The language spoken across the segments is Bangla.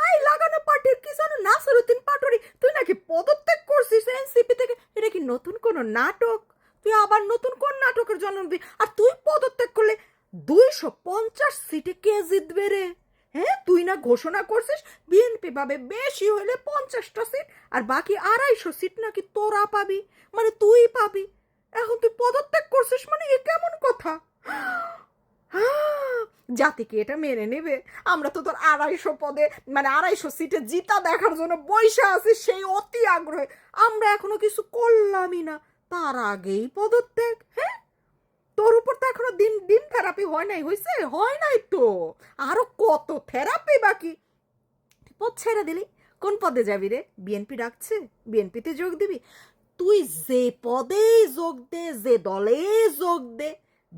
আই লাগানো পার্টির কি জানো, নাসরুদ্দিন পাটোয়ারি, তুই নাকি পদত্যাগ করছিস এনসিপি থেকে? এটা কি নতুন কোন নাটক? তুই আবার নতুন কোন নাটকের জন্ম দিবি? আর তুই পদত্যাগ করলে দুইশো পঞ্চাশ সিটে কে জিতবে রে? হ্যাঁ তুই না ঘোষণা করছিস বিএনপি পাবে বেশি হলে পঞ্চাশটা সিট আর বাকি আড়াইশো সিট নাকি তোরা পাবি? মানে তুই পাবি। এখন তুই পদত্যাগ করছিস মানে এ কেমন কথা? জাতি কি এটা মেনে নেবে? আমরা তো তোর আড়াইশো পদে মানে আড়াইশো সিটে জিতা দেখার জন্য বৈশা আছে, সেই অতি আগ্রহে। আমরা এখনও কিছু করলামই না। তার আগেই পদত্যাগ হ্যাঁ? তোর উপর তো এখনও দিন দিন থেরাপি হয় নাই হয়েছে হয় নাই তো। আরও কত থেরাপি বাকি? পদ ছেড়ে দিলি। কোন পদে যাবি রে? বিএনপি ডাকছে। বিএনপিতে যোগ দিবি। তুই যে পদেই যোগ দে, যে দলে যোগ দে।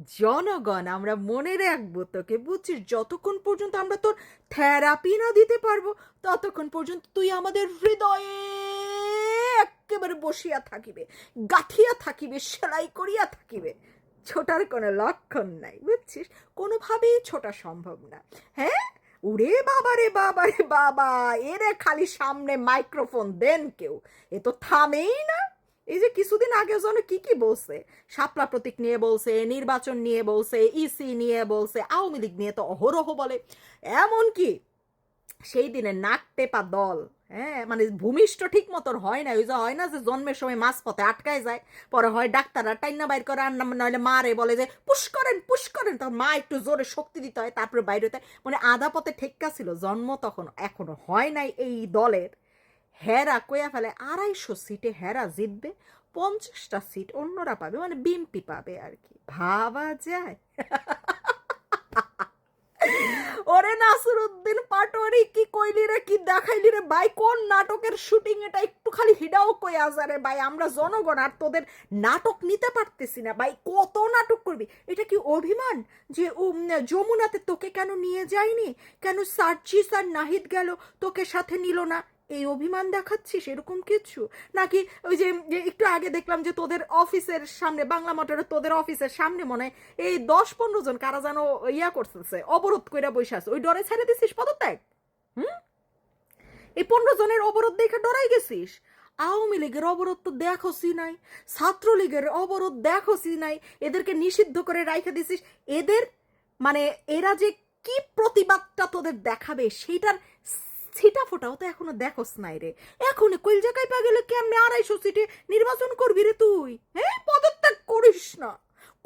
জনগণ, আমরা মনে রাখব তোকে, বুঝছিস? যতক্ষণ পর্যন্ত আমরা তোর থেরাপি না দিতে পারব, ততক্ষণ পর্যন্ত তুই আমাদের হৃদয়ে একেবারে বসিয়া থাকিবে, গাঁথিয়া থাকিবে, সেলাই করিয়া থাকিবে। ছোটার কোনো লক্ষণ নাই, বুঝছিস? কোনোভাবেই ছোটা সম্ভব না। হ্যাঁ? উরে বাবা রে বাবা রে বাবা এরে খালি সামনে মাইক্রোফোন দেন কেউ। এ তো থামেই না। এই যে কিছুদিন আগে যেন কি কি বলছে? শাপলা প্রতীক নিয়ে বলছে, নির্বাচন নিয়ে বলছে ইসি নিয়ে বলছে, আওয়ামী লীগ নিয়ে তো অহরহ বলে। এমন কি সেই দিনে নাক টেপা দল হ্যাঁ মানে ভূমিষ্ঠ ঠিক মতন হয় না, ওই যে হয় না যে জন্মের সময় মাছ পথে আটকায় যায়, পরে হয় ডাক্তাররা টাইনা বাইর করে, আর নইলে মারে বলে যে, পুশ করেন পুশ করেন। তখন মা একটু জোরে শক্তি দিতে হয়, তারপরে বাইরে হতে। মানে আধা পথে ঠেক্কা ছিল, জন্ম তখন, এখনও হয় নাই এই দলের। হেরা কইয়া ফেলে, আড়াইশো সিটে হেরা জিতবে, পঞ্চাশটা সিট অন্যরা পাবে মানে বিএমপি পাবে আর কি ভাবা যায়। ওরে নাসিরুদ্দিন পাটোয়ারি, কি কইলি রে, কি দেখাইলি রে? ভাই, কোন নাটকের শুটিং এটা? একটু খালি হিডাও কই আজারে ভাই, আমরা জনগণ, আর তোদের নাটক নিতে পারতেছি না। ভাই, কত নাটক করবি? এটা কি অভিমান যে যমুনাতে তোকে কেন নিয়ে যায়নি? কেন সার্জিস আর নাহিদ গেল, তোকে সাথে নিল না? এই অভিমান দেখাচ্ছিস? এরকম কিছু? নাকি ওই যে একটু আগে দেখলাম যে তোদের অফিসের সামনে, বাংলা মোটরে তোদের অফিসের সামনে মনে এই দশ পনেরো জন কারা যেন ইয়া করতেছে, অবরোধ কইরা বসে আছে। ওই ডরে ছেড়ে দিছিস পদত্যাগ? হুম? এই পনেরো জনের অবরোধ দেখে ডরাই গেছিস? আওয়ামী লীগের অবরোধ তো দেখোসি নাই। ছাত্রলীগের অবরোধ দেখোসি নাই। এদেরকে নিষিদ্ধ করে রাইখে দিছিস। এদের মানে এরা যে কি প্রতিবাদটা তোদের দেখাবে, সেইটার ছিটা ফোটাও তো এখনও দেখোস নাই রে। এখন কইল জায়গায় পা গেলে কেমনে আড়াইশো সিটে নির্বাচন করবি রে তুই? হ্যাঁ পদত্যাগ করিস না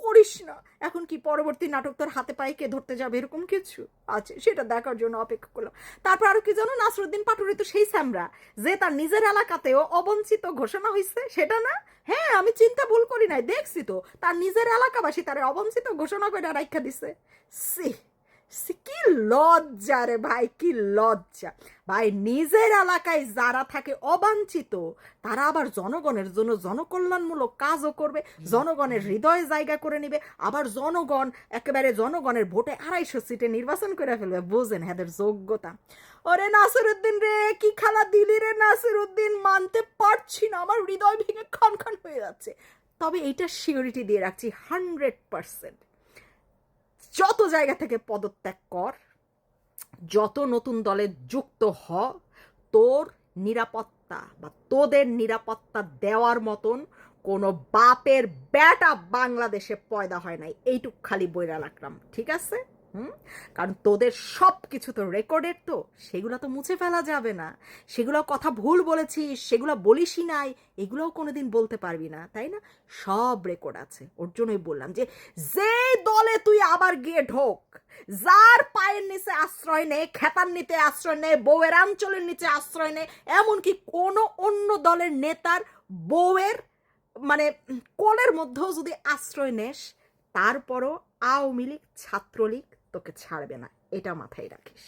করিস না। এখন কি পরবর্তী নাটক তোর হাতে পায়ে কে ধরতে যাবে এরকম কিছু? আছে সেটা দেখার জন্য অপেক্ষা করলাম। তারপর আরও কি জানো নাসরুদ্দিন পাটুরি তো সেই স্যামরা যে তার নিজের এলাকাতেও অবঞ্চিত ঘোষণা হয়েছে সেটা না? হ্যাঁ আমি চিন্তা ভুল করি নাই দেখছি তো তার নিজের এলাকাবাসী তার অবঞ্চিত ঘোষণা করে রাখা দিছে। সি, কি লজ্জা রে ভাই, কি লজ্জা। ভাই, নিজের এলাকায় যারা থাকে অবাঞ্ছিত, তারা আবার জনগণের জন্য জনকল্যাণমূলক কাজও করবে, জনগণের হৃদয়ে জায়গা করে নিবে, আবার জনগণ, একেবারে জনগণের ভোটে আড়াইশো সিটে নির্বাচন করে ফেলবে, বুঝেন হ্যাদের যোগ্যতা। ওরে নাসিরুদ্দিন রে, কি খেলা দিলি রে নাসিরুদ্দিন, মানতে পারছি না, আমার হৃদয় ভেঙে খান খান হয়ে যাচ্ছে। তবে এইটা সিওরিটি দিয়ে রাখছি হান্ড্রেড পার্সেন্ট যত জায়গা থেকে পদত্যাগ কর, যত নতুন দলে যুক্ত হ, তোর নিরাপত্তা বা তোদের নিরাপত্তা দেওয়ার মতন কোনো বাপের ব্যাটা বাংলাদেশে পয়দা হয় নাই। এইটুক খালি বইরা রাখলাম ঠিক আছে? হুম? কারণ তোদের সব কিছু তো রেকর্ডের তো, সেগুলো তো মুছে ফেলা যাবে না। সেগুলো কথা ভুল বলেছিস, সেগুলো বলিসই নাই, এগুলোও কোনোদিন বলতে পারবি না, তাই না? সব রেকর্ড আছে। ওর জন্যই বললাম যে যে দলে তুই আবার গিয়ে ঢোক যার পায়ের নিচে আশ্রয় নেই, খেতার নিতে আশ্রয় নেই, বউয়ের অঞ্চলের নিচে আশ্রয় নেই, এমনকি কোনো অন্য দলের নেতার বউয়ের মানে কোলের মধ্যেও যদি আশ্রয় নেস, তারপরও আওয়ামী লীগ, ছাত্রলীগ তোকে ছাড়বে না। এটা মাথায় রাখিস।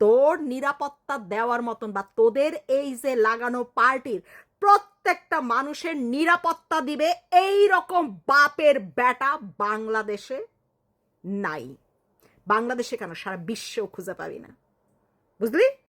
তোর নিরাপত্তা দেওয়ার মতন বা তোদের এই যে লাগানো পার্টির প্রত্যেকটা মানুষের নিরাপত্তা দিবে এই রকম বাপের বেটা বাংলাদেশে নাই। বাংলাদেশে কেন? সারা বিশ্বেও খুঁজে পাবি না। বুঝলি?